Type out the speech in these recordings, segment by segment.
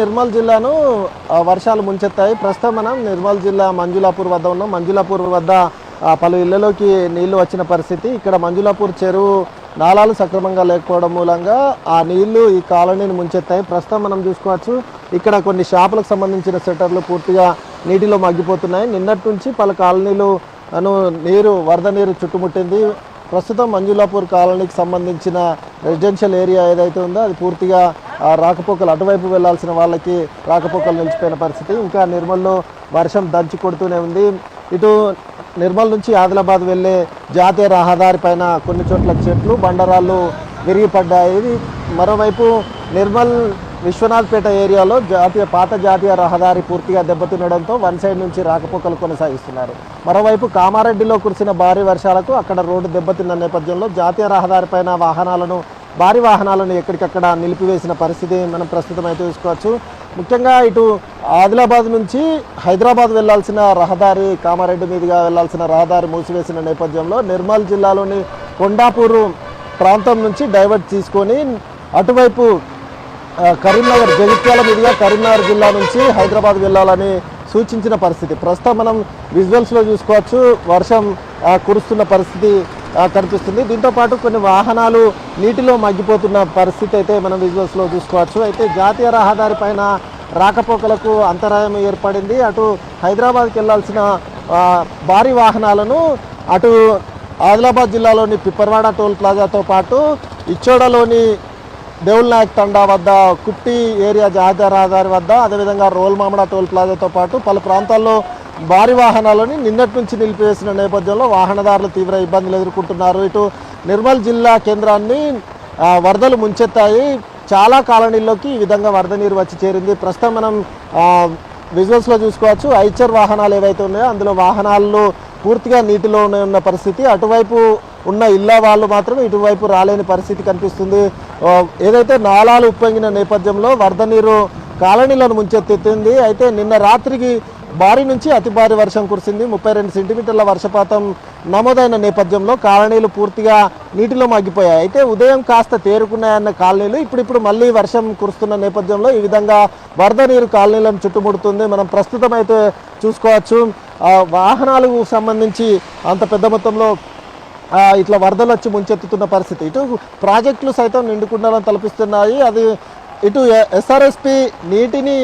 నిర్మల్ జిల్లాను వర్షాలు ముంచెత్తాయి. ప్రస్తుతం మనం నిర్మల్ జిల్లా మంజులాపూర్ వద్ద ఉన్నాం. మంజులాపూర్ వద్ద పలు ఇళ్ళలోకి నీళ్ళు వచ్చిన పరిస్థితి. ఇక్కడ మంజులాపూర్ చెరువు నాళాలు సక్రమంగా లేకపోవడం మూలంగా ఆ నీళ్ళు ఈ కాలనీని ముంచెత్తాయి. ప్రస్తుతం మనం చూసుకోవచ్చు ఇక్కడ కొన్ని షాపులకు సంబంధించిన సెటర్లు పూర్తిగా నీటిలో మగ్గిపోతున్నాయి. నిన్నటి నుంచి పలు కాలనీలు నీరు వరద నీరు చుట్టుముట్టింది. ప్రస్తుతం మంజులాపూర్ కాలనీకి సంబంధించిన రెసిడెన్షియల్ ఏరియా ఏదైతే ఉందో అది పూర్తిగా రాకపోకలు అటువైపు వెళ్ళాల్సిన వాళ్ళకి రాకపోకలు నిలిచిపోయిన పరిస్థితి. ఇంకా నిర్మల్లో వర్షం దంచి కొడుతూనే ఉంది. ఇటు నిర్మల్ నుంచి ఆదిలాబాద్ వెళ్ళే జాతీయ రహదారి పైన కొన్ని చోట్ల చెట్లు బండరాళ్ళు విరిగిపడ్డాయి. మరోవైపు నిర్మల్ విశ్వనాథ్పేట ఏరియాలో జాతీయ పాత జాతీయ రహదారి పూర్తిగా దెబ్బతినడంతో వన్ సైడ్ నుంచి రాకపోకలు కొనసాగిస్తున్నారు. మరోవైపు కామారెడ్డిలో కురిసిన భారీ వర్షాలకు అక్కడ రోడ్డు దెబ్బతిన్న నేపథ్యంలో జాతీయ రహదారి పైన వాహనాలను భారీ వాహనాలను ఎక్కడికక్కడ నిలిపివేసిన పరిస్థితి మనం ప్రస్తుతం అయితే చూసుకోవచ్చు. ముఖ్యంగా ఇటు ఆదిలాబాద్ నుంచి హైదరాబాద్ వెళ్ళాల్సిన రహదారి కామారెడ్డి మీదుగా వెళ్ళాల్సిన రహదారి మూసివేసిన నేపథ్యంలో నిర్మల్ జిల్లాలోని కొండాపూర్ ప్రాంతం నుంచి డైవర్ట్ తీసుకొని అటువైపు కరీంనగర్ జగిత్యాల మీదుగా కరీంనగర్ జిల్లా నుంచి హైదరాబాద్ వెళ్ళాలని సూచించిన పరిస్థితి. ప్రస్తుతం మనం విజువల్స్లో చూసుకోవచ్చు. వర్షం కురుస్తున్న పరిస్థితి కనిపిస్తుంది. దీంతో పాటు కొన్ని వాహనాలు నీటిలో మగ్గిపోతున్న పరిస్థితి అయితే మనం విజువల్స్లో చూసుకోవచ్చు. అయితే జాతీయ రహదారి పైన రాకపోకలకు అంతరాయం ఏర్పడింది. అటు హైదరాబాద్కి వెళ్ళాల్సిన భారీ వాహనాలను అటు ఆదిలాబాద్ జిల్లాలోని పిప్పర్వాడ టోల్ ప్లాజాతో పాటు ఇచ్చోడలోని దేవుల్ నాయక్ తండా వద్ద కుట్టి ఏరియా జాతీయ రహదారి వద్ద అదేవిధంగా రోల్ మామడ టోల్ ప్లాజాతో పాటు పలు ప్రాంతాల్లో భారీ వాహనాలని నిన్నటి నుంచి నిలిపివేసిన నేపథ్యంలో వాహనదారులు తీవ్ర ఇబ్బందులు ఎదుర్కొంటున్నారు. ఇటు నిర్మల్ జిల్లా కేంద్రాన్ని వరదలు ముంచెత్తాయి. చాలా కాలనీల్లోకి ఈ విధంగా వరద నీరు వచ్చి చేరింది. ప్రస్తుతం మనం విజువల్స్లో చూసుకోవచ్చు. ఐచర్ వాహనాలు ఏవైతే ఉన్నాయో అందులో వాహనాల్లో పూర్తిగా నీటిలో ఉన్న పరిస్థితి. అటువైపు ఉన్న ఇళ్ళ వాళ్ళు మాత్రం ఇటువైపు రాలేని పరిస్థితి కనిపిస్తుంది. ఏదైతే నాలాలు ఉప్పొంగిన నేపథ్యంలో వరద నీరు కాలనీలను ముంచెత్తింది. అయితే నిన్న రాత్రికి భారీ నుంచి అతి భారీ వర్షం కురిసింది. ముప్పై రెండు సెంటీమీటర్ల వర్షపాతం నమోదైన నేపథ్యంలో కాలనీలు పూర్తిగా నీటిలో మగ్గిపోయాయి. అయితే ఉదయం కాస్త తేరుకున్నాయన్న కాలనీలు ఇప్పుడిప్పుడు మళ్ళీ వర్షం కురుస్తున్న నేపథ్యంలో ఈ విధంగా వరద నీరు కాలనీలను చుట్టుముడుతుంది. మనం ప్రస్తుతం అయితే చూసుకోవచ్చు వాహనాలకు సంబంధించి అంత పెద్ద మొత్తంలో ఇట్లా వరదలు వచ్చి ముంచెత్తుతున్న పరిస్థితి. ఇటు ప్రాజెక్టులు సైతం నిండుకుండాలని తలపిస్తున్నాయి. అది ఇటు ఎస్ఆర్ఎస్పి నీటిని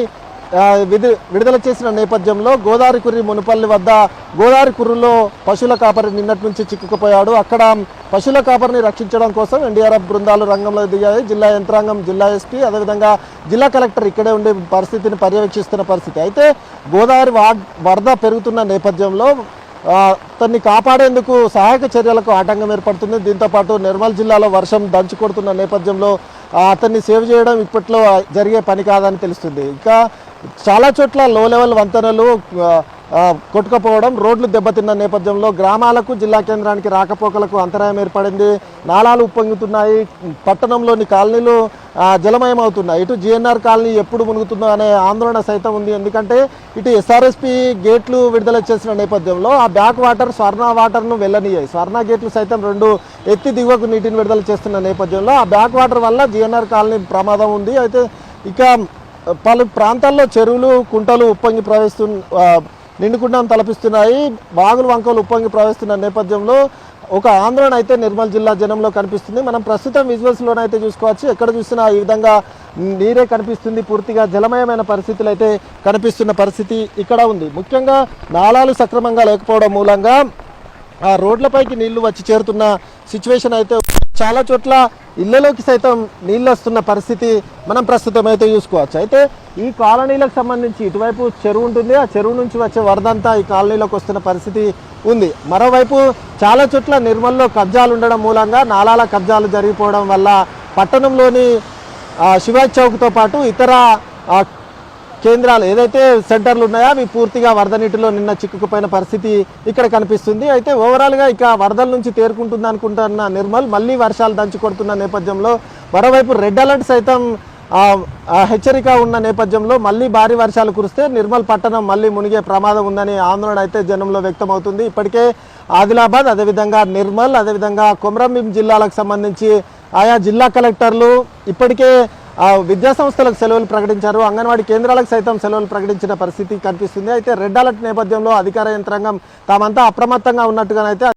విధి విడుదల చేసిన నేపథ్యంలో గోదావరి కుర్రి మునుపల్లి వద్ద గోదావరి కుర్రులో పశువుల కాపరి నిన్నటి నుంచి చిక్కుకుపోయాడు. అక్కడ పశువుల కాపరిని రక్షించడం కోసం ఎన్డీఆర్ఎఫ్ బృందాలు రంగంలో దిగాయి. జిల్లా యంత్రాంగం జిల్లా ఎస్పీ అదేవిధంగా జిల్లా కలెక్టర్ ఇక్కడే ఉండే పరిస్థితిని పర్యవేక్షిస్తున్న పరిస్థితి. అయితే గోదావరి వరద పెరుగుతున్న నేపథ్యంలో తన్ని అతన్ని కాపాడేందుకు సహాయక చర్యలకు ఆటంకం ఏర్పడుతుంది. దీంతో పాటు నిర్మల్ జిల్లాలో వర్షం దంచి కొడుతున్న నేపథ్యంలో అతన్ని సేవ్ చేయడం ఇప్పట్లో జరిగే పని కాదని తెలుస్తుంది. ఇంకా చాలా చోట్ల లో లెవెల్ వంతెనలు కొట్టుకపోవడం కొట్టుకుపోవడం రోడ్లు దెబ్బతిన్న నేపథ్యంలో గ్రామాలకు జిల్లా కేంద్రానికి రాకపోకలకు అంతరాయం ఏర్పడింది. నాళాలు ఉప్పొంగుతున్నాయి. పట్టణంలోని కాలనీలు జలమయం అవుతున్నాయి ఇటు జిఎన్ఆర్ కాలనీ ఎప్పుడు మునుగుతుందో అనే ఆందోళన సైతం ఉంది. ఎందుకంటే ఇటు ఎస్ఆర్ఎస్పి గేట్లు విడుదల చేసిన నేపథ్యంలో ఆ బ్యాక్ వాటర్ స్వర్ణ వాటర్ను వెళ్ళనియ్యాయి స్వర్ణ గేట్లు సైతం రెండు ఎత్తి దిగువకు నీటిని విడుదల చేస్తున్న నేపథ్యంలో ఆ బ్యాక్ వాటర్ వల్ల జిఎన్ఆర్ కాలనీ ప్రమాదం ఉంది. అయితే ఇక పలు ప్రాంతాల్లో చెరువులు కుంటలు ఉప్పొంగి ప్రవహిస్తు ఆ, నిండుకుండం తలపిస్తున్నాయి. బాగులు వంకలు ఉప్పొంగి ప్రవహిస్తున్న నేపథ్యంలో ఒక ఆందోళన అయితే నిర్మల్ జిల్లా జనంలో కనిపిస్తుంది. మనం ప్రస్తుతం విజువల్స్లోనే అయితే చూసుకోవచ్చు. ఎక్కడ చూసినా ఈ విధంగా నీరే కనిపిస్తుంది. పూర్తిగా జలమయమైన పరిస్థితులు అయితే కనిపిస్తున్న పరిస్థితి ఇక్కడ ఉంది. ముఖ్యంగా నాళాలు సక్రమంగా లేకపోవడం మూలంగా ఆ రోడ్లపైకి నీళ్ళు వచ్చి చేరుతున్న సిచ్యువేషన్ అయితే చాలా చోట్ల ఇళ్ళలోకి సైతం నీళ్ళు వస్తున్న పరిస్థితి మనం ప్రస్తుతం అయితే చూసుకోవచ్చు. అయితే ఈ కాలనీలకు సంబంధించి ఇటువైపు చెరువు ఉంటుంది. ఆ చెరువు నుంచి వచ్చే వరదంతా ఈ కాలనీలోకి వస్తున్న పరిస్థితి ఉంది. మరోవైపు చాలా చోట్ల నిర్మల్లో కబ్జాలు ఉండడం మూలంగా నాలాల కబ్జాలు జరిగిపోవడం వల్ల పట్టణంలోని శివాజీ శివాజ్ చౌక్తో పాటు ఇతర కేంద్రాలు ఏదైతే సెంటర్లు ఉన్నాయో అవి పూర్తిగా వరద నీటిలో నిన్న చిక్కుకుపోయిన పరిస్థితి ఇక్కడ కనిపిస్తుంది. అయితే ఓవరాల్గా ఇక వరదల నుంచి తేరుకుంటుంది అనుకుంటున్న నిర్మల్ మళ్ళీ వర్షాలు దంచి కొడుతున్న నేపథ్యంలో మరోవైపు రెడ్ అలర్ట్ సైతం హెచ్చరిక ఉన్న నేపథ్యంలో మళ్ళీ భారీ వర్షాలు కురిస్తే నిర్మల్ పట్టణం మళ్ళీ మునిగే ప్రమాదం ఉందని ఆందోళన అయితే జనంలో వ్యక్తమవుతుంది. ఇప్పటికే ఆదిలాబాద్ అదేవిధంగా నిర్మల్ అదేవిధంగా కొమరంభీం జిల్లాలకు సంబంధించి ఆయా జిల్లా కలెక్టర్లు ఇప్పటికే ఆ, విద్యా సంస్థలకు సెలవులు ప్రకటించారు. అంగన్వాడీ కేంద్రాలకు సైతం సెలవులు ప్రకటించిన పరిస్థితి కనిపిస్తుంది. అయితే రెడ్ అలర్ట్ నేపథ్యంలో అధికార యంత్రాంగం తామంతా అప్రమత్తంగా ఉన్నట్టుగానైతే